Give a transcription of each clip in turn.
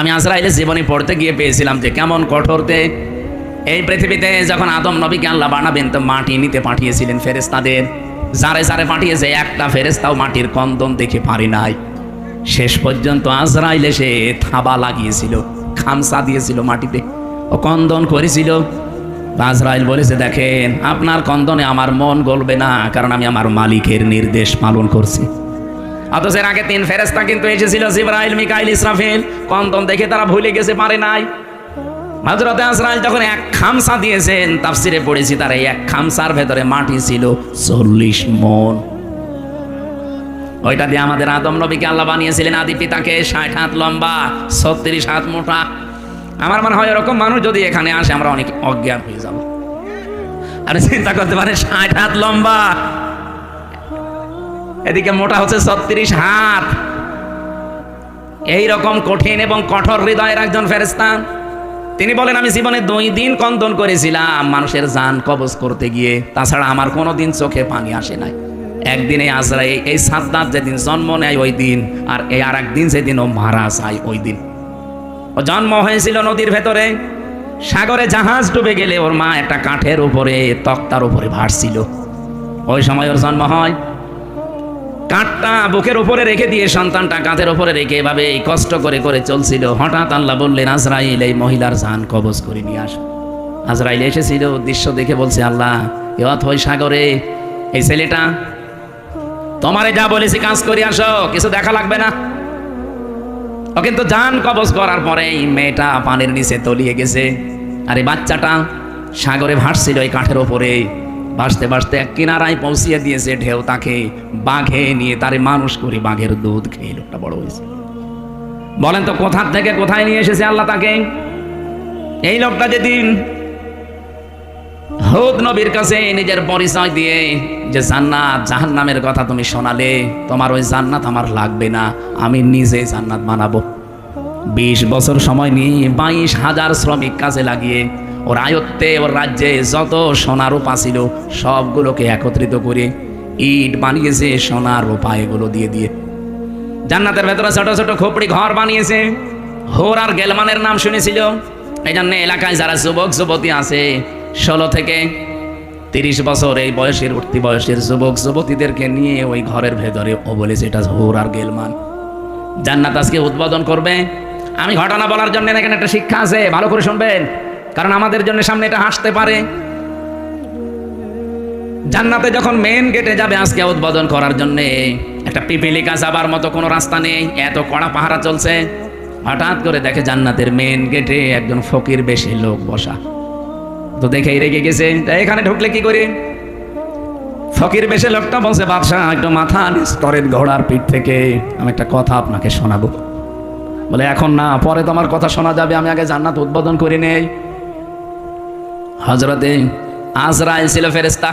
আমি আজরাইলের জীবনী পড়তে গিয়ে পেয়েছিলাম যে কেমন কঠোরতে এই পৃথিবীতে যখন আদম নবীকে আল্লাহ বানাবেন, তো মাটি নিতে পাঠিয়েছিলেন ফেরেস্তাদের যারে যারে পাঠিয়েছে, একটা ফেরেস্তাও মাটির কন্দন দেখে পারি নাই। শেষ পর্যন্ত আজরাইল এসে থাবা লাগিয়েছিল, খামসা দিয়েছিল মাটিতে ও কন্দন করেছিল। আজরাইল বলেছে, দেখেন, আপনার কন্দনে আমার মন গলবে না, কারণ আমি আমার মালিকের নির্দেশ পালন করছি। অথচ আগে তিন ফেরেস্তা কিন্তু এসেছিল জিব্রাইল, মিকাইল, ইসরাফিল। কন্দন দেখে তারা ভুলে গেছে, পারে নাই। হজরতে আজরাইল যখন এক খামসা দিয়েছেন, তাফসিরে পড়েছি তার এই এক খামসার ভেতরে মাটি ছিল চল্লিশ মন। ওইটা দিয়ে আমাদের আদম নবীকে আল্লাহ বানিয়েছিলেন, আদি পিতাকে ষাট হাত লম্বা, ছত্রিশ হাত মোটা। আমার মনে হয় এরকম মানুষ যদি এখানে আসে, আমরা অনেক অজ্ঞান হয়ে যাব। আর চিন্তা করতে পারে ষাট হাত লম্বা এদিকে মোটা হচ্ছে ছত্রিশ হাত। এই রকম কঠিন এবং কঠোর হৃদয়ের একজন ফেরেস্তান তিনি বলেন, আমি জীবনে দুই দিন কন্দন করেছিলাম মানুষের জান কবজ করতে গিয়ে। তাছাড়া আমার কোনো দিন চোখে পানি আসে নাই। একদিনে এই- এই সাদ্দাত যেদিন জন্ম নেয় ওই দিন, আর এই আর একদিন যেদিন ও মারা যায় ওই দিন। ও জন্ম হয়েছিল নদীর ভেতরে। সাগরে জাহাজ ডুবে গেলে ওর মা একটা কাঠের উপরে, তক্তার উপরে ভাসছিল। ওই সময় ওর জন্ম হয়। কাঠটা বুকের উপরে রেখে দিয়ে সন্তানটা কাঁধের উপরে রেখে এভাবে কষ্ট করে করে চলছিল। হঠাৎ আল্লাহ বললেন, আজরাইল, এই মহিলার জান কবজ করে নিয়ে আস। আজরাইল এসেছিল, দৃশ্য দেখে বলছে, আল্লাহ, এ অথই সাগরে, এই ছেলেটা, তোমারে যা বলেছি কাজ করে আসো, কিছু দেখা লাগবে না? ও কিন্তু জান কবজ করার পরে এই মেয়েটা পানির নিচে তলিয়ে গেছে। আর এই বাচ্চাটা সাগরে ভাসছিল এই কাঠের ওপরে ভাসতে ভাসতে এক কিনারায় পৌঁছিয়ে দিয়েছে ঢেউ তাকে। বাঘে নিয়ে তারে মানুষ করে বাঘের দুধ খেয়ে লোকটা বড় হয়েছে। বলেন তো, কোথার থেকে কোথায় নিয়ে এসেছে আল্লাহ তাকে? এই লোকটা যেদিন হুদ নবীর কাছে নিজের পরিচয় দিয়ে যে জান্নাত, জাহান্নামের কথা তুমি শোনালে, তোমার ওই জান্নাত আমার লাগবে না, আমি নিজে জান্নাত বানাবো। বিশ বছর সময় নিয়ে বাইশ হাজার শ্রমিক কাজে লাগিয়ে ওর আয়ত্তে ওর রাজ্যে যত সোনার রূপা ছিল, সবগুলোকে একত্রিত করে ইট বানিয়েছে, সোনার রূপা এগুলো দিয়ে দিয়ে। জান্নাতের ভেতরে ছোট ছোট খোপড়ি ঘর বানিয়েছে। হোর আর গেলমানের নাম শুনেছিল। এই জন্য এলাকায় যারা যুবক, যুবতী আছে, ষোলো থেকে তিরিশ বছর এই বয়সের, উঠতি বয়সের যুবক, যুবতীদেরকে নিয়ে ওই ঘরের ভেতরে ও বলেছে, এটা হোর আর গেলমান। জান্নাত আজকে উদ্বোধন করবে। আমি ঘটনা বলার জন্য এখানে একটা শিক্ষা আছে, ভালো করে শুনবেন। কারণ আমাদের জন্য সামনে এটা হাসতে পারে। জান্নাতে যখন মেন গেটে যাবে আজকে উদ্বোধন করার জন্য, একটা পিপিলিকা যাবার মতো কোনো রাস্তা নেই, এত কড়া পাহারা চলছে। হঠাৎ করে দেখে জান্নাতের মেন গেটে একজন ফকির বেশি লোক বসা। তো দেখেই রেগে গেছে এখানে ঢুকলে কি করে? ফকির বেশে লোকটা বলছে, বাদশাহ, একটু মাথা স্তরের ঘোড়ার পিঠ থেকে আমি একটা কথা আপনাকে শোনাবো। বলে, এখন না, পরে তোমার কথা শোনা যাবে, আমি আগে জান্নাত উদ্বোধন করে নেই। হজরতে আজরাইল ছিল ফেরেস্তা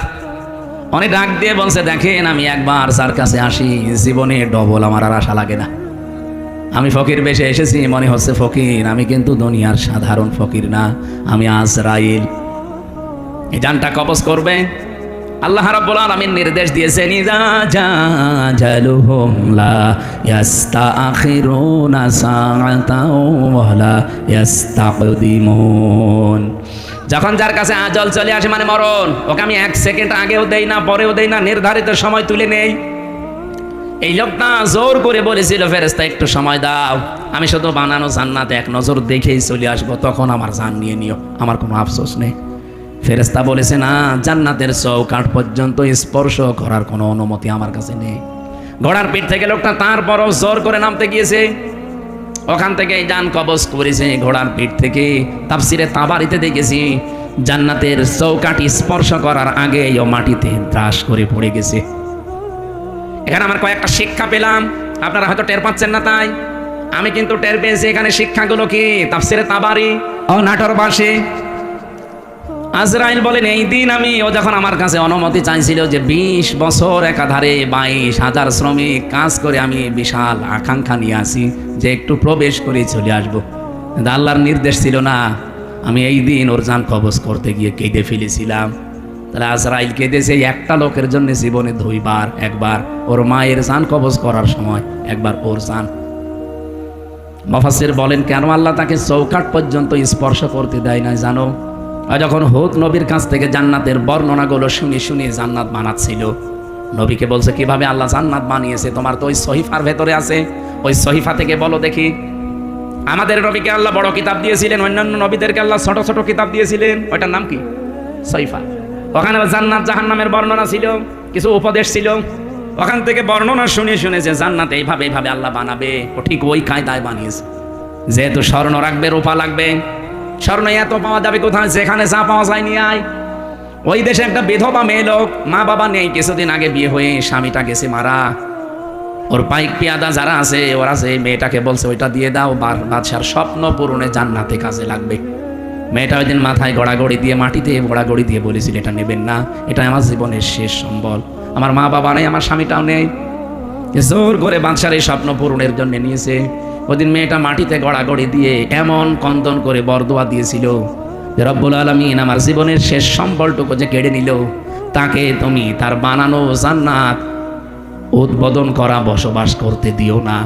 অনেক ডাক দিয়ে বলছে, দেখেন আমি একবার যার কাছে আসি, জীবনে ডবল আমার আর আশা লাগে না। আমি ফকির বেশে এসেছি, মনে হচ্ছে ফকির। আমি কিন্তু দুনিয়ার সাধারণ ফকির না, আমি আজরাইল। এই জানটা কবজ করবে? আল্লাহ রাব্বুল আলামিন নির্দেশ দিয়েছেন ইজা জাজালুহুম লা ইস্তাখিরুনা সাআতাও ওয়ালা ইস্তাকদিমুন যখন যার কাছে আজল চলে আসে মানে মরণ, ওকে আমি এক সেকেন্ড আগেও দেই না, পরেও দেই না, নির্ধারিত সময় তুলে নেই। এই লোকটা জোর করে বলেছিল ফেরেস্তা একটু সময় দাও। আমি শুধু বানানো জান্নাতে এক নজর দেখেই চলে আসব, তখন আমার জান নিয়ে নিও, আমার কোনো আফসোস নেই। ফেরেস্তা বলেছে, না, জান্নাতের চৌকাঠ পর্যন্ত স্পর্শ করার কোনো অনুমতি আমার কাছে নেই। ঘোড়ার পিঠ থেকে লোকটা তারপরও জোর করে নামতে গিয়েছে। ওখান থেকে যান কবজ করেছে ঘোড়ার পিঠ থেকে। তাপসিরে তাবারিতে দেখেছি, জান্নাতের চৌকাটি স্পর্শ করার আগে ও মাটিতে দ্রাস করে পড়ে গেছে। এখানে আমার কয়েকটা শিক্ষা পেলাম, আপনারা হয়তো টের পাচ্ছেন না তাই। আমি কিন্তু টের পেয়েছি এখানে শিক্ষাগুলো কি? তাপসিরে তাবারি ও নাটর বাসে আজরাইল বলেন, এই দিন আমি, ও যখন আমার কাছে অনুমতি চাইছিল যে বিশ বছর একাধারে বাইশ হাজার শ্রমিক কাজ করে আমি বিশাল আকাঙ্ক্ষা নিয়ে আসি, যে একটু প্রবেশ করে চলে আসব। আল্লাহর নির্দেশ ছিল না, আমি এই দিন ওর যান কবজ করতে গিয়ে কেঁদে ফেলেছিলাম। তাহলে আজরাইল কেঁদেছে একটা লোকের জন্য জীবনে দুইবার, একবার ওর মায়ের যান কবজ করার সময়, একবার ওর যান মফাসির বলেন, কেন আল্লাহ তাকে চৌকাট পর্যন্ত স্পর্শ করতে দেয় না জানো? যখন হুদ নবীর কাছ থেকে জান্নাতের বর্ণনাগুলো শুনে শুনে জান্নাত বানাচ্ছিল, নবীকে বলছে, কীভাবে আল্লাহ জান্নাত বানিয়েছে? তোমার তো ওই সহিফার ভেতরে আছে। ওই সহিফা থেকে বলো দেখি। আমাদের নবীকে আল্লাহ বড় কিতাব দিয়েছিলেন, অন্যান্য নবীদেরকে আল্লাহ ছোট ছোট কিতাব দিয়েছিলেন। ওইটার নাম কি? সহিফা। ওখানে জান্নাত জাহান্নামের বর্ণনা ছিল, কিছু উপদেশ ছিল। ওখান থেকে বর্ণনা শুনে শুনে যে জান্নাত এইভাবে এইভাবে আল্লাহ বানাবে, ও ঠিক ওই কায়দায় বানিয়েছে। যেহেতু স্বর্ণ রাখবে, রূপা লাগবে স্বর্ণ এত পাওয়া যাবে কোথায়? যেখানে যা পাওয়া যায় নিয়ে আয়। ওই দেশে একটা বিধবা মেয়ে লোক মা বাবা নেই, কিছুদিন আগে বিয়ে হয়ে স্বামীটা গেছে মারা। ওর পাইক পিয়াদা যারা আছে, ওরা সেই মেয়েটাকে বলছে, ওইটা দিয়ে দাও, বার- বাদশার স্বপ্ন পূরণে জান্নাতে কাজে লাগবে। মেয়েটা ওই দিন মাথায় গড়াগড়ি দিয়ে, মাটিতে গড়াগড়ি দিয়ে বলেছিল, এটা নেবেন না, এটা আমার জীবনের শেষ সম্বল। আমার মা বাবা নেই, আমার স্বামীটাও নেই। জোর করে বাদশার এই স্বপ্ন পূরণের জন্য নিয়েছে। ওদিন মেয়েটা মাটিতে গড়াগড়ি দিয়ে এমন কন্দন করে বরদোয়া দিয়েছিল রব্বুল আলমিন, আমার জীবনের শেষ সম্বলটুকু যে কেড়ে নিল, তাকে তুমি তার বানানো জান্নাত উদ্বোধন করা, বসবাস করতে দিও না।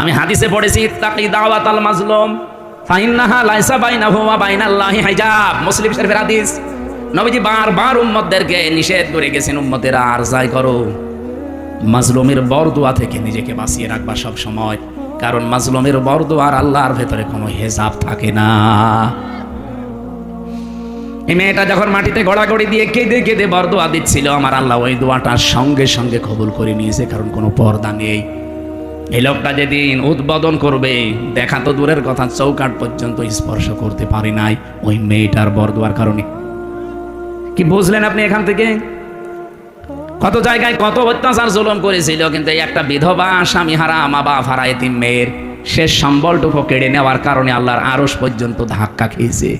আমি হাদিসে পড়েছি তাকি দাওয়াত আল মাজলুম, ফাইন্নাহা লাইসা বাইনাহু ওয়া বাইনাল্লাহি হিজাব মুসলিম শরীফের হাদিস, নবীজি বারবার উম্মতদেরকে নিষেধ করে গেছেন, উম্মতেরা আর যাই করো। মাজলুমের বরদোয়া থেকে নিজেকে বাঁচিয়ে রাখবা সব সময়। কারণ মাজলুমের বরদোয়া আর আল্লাহর ভেতরে কোনো হেজাব থাকে না। এই মেয়েটা যখন মাটিতে গড়াগড়ি দিয়ে কেঁদে কেঁদে বরদোয়া দিচ্ছিল, আমার আল্লাহ ওই দোয়াটার সঙ্গে সঙ্গে কবুল করে নিয়েছে, কারণ কোনো পর্দা নেই। এই লোকটা যেদিন উদ্বোধন করবে, দেখা তো দূরের কথা চৌকাট পর্যন্ত স্পর্শ করতে পারে নাই। ওই মেয়েটার বরদোয়ার কারণে। কি বুঝলেন আপনি এখান থেকে? কত জায়গায় কত অত্যাচার জুলুম করেছিল, কিন্তু এই একটা বিধবা স্বামী হারা মা বাপ হারা এতিম মেয়ের শেষ সম্বলটুকু কেড়ে নেওয়ার কারণে আল্লাহর আরস পর্যন্ত ধাক্কা খেয়েছে।